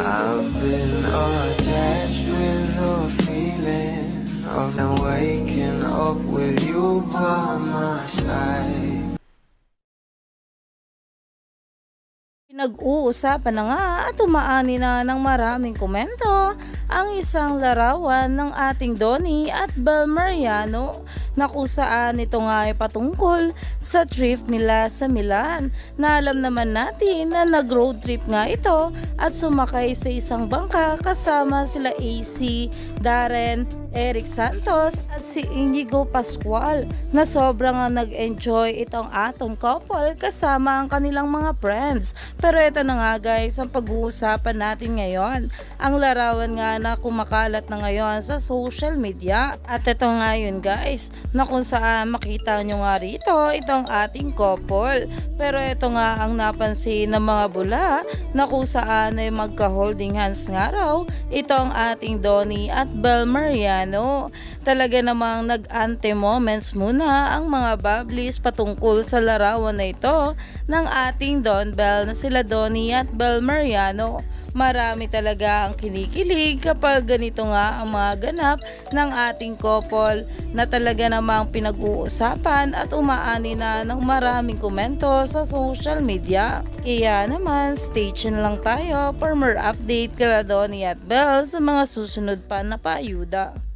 I've been attached with the feeling of them waking up with you by my side. Pinag-uusapan na nga at umaani na ng maraming komento ang isang larawan ng ating Donnie at Bel Mariano na kung saan ito nga ay patungkol sa trip nila sa Milan na alam naman natin na nag-road trip nga ito at sumakay sa isang bangka kasama sila AC, Darren, Eric Santos at si Inigo Pascual na sobrang nag-enjoy itong atong couple kasama ang kanilang mga friends. Pero ito na nga guys, ang pag-uusapan natin ngayon. Ang larawan nga na kumakalat na ngayon sa social media. At ito nga yun guys, na kung saan makita nyo nga rito itong ating couple. Pero ito nga ang napansin ng mga bula na kung saan ay magka-holding hands nga raw itong ating Donnie at Bel Mariano. Talaga namang nag-ante moments muna ang mga bablis patungkol sa larawan na ito ng ating Don Bell na sila Donnie at Bel Mariano. Marami talaga ang kinikilig kapag ganito nga ang mga ganap ng ating couple na talaga namang pinag-uusapan at umaani na ng maraming komento sa social media. Kaya naman, stay tuned lang tayo for more update kala Donnie at Bell sa mga susunod pa na paayuda.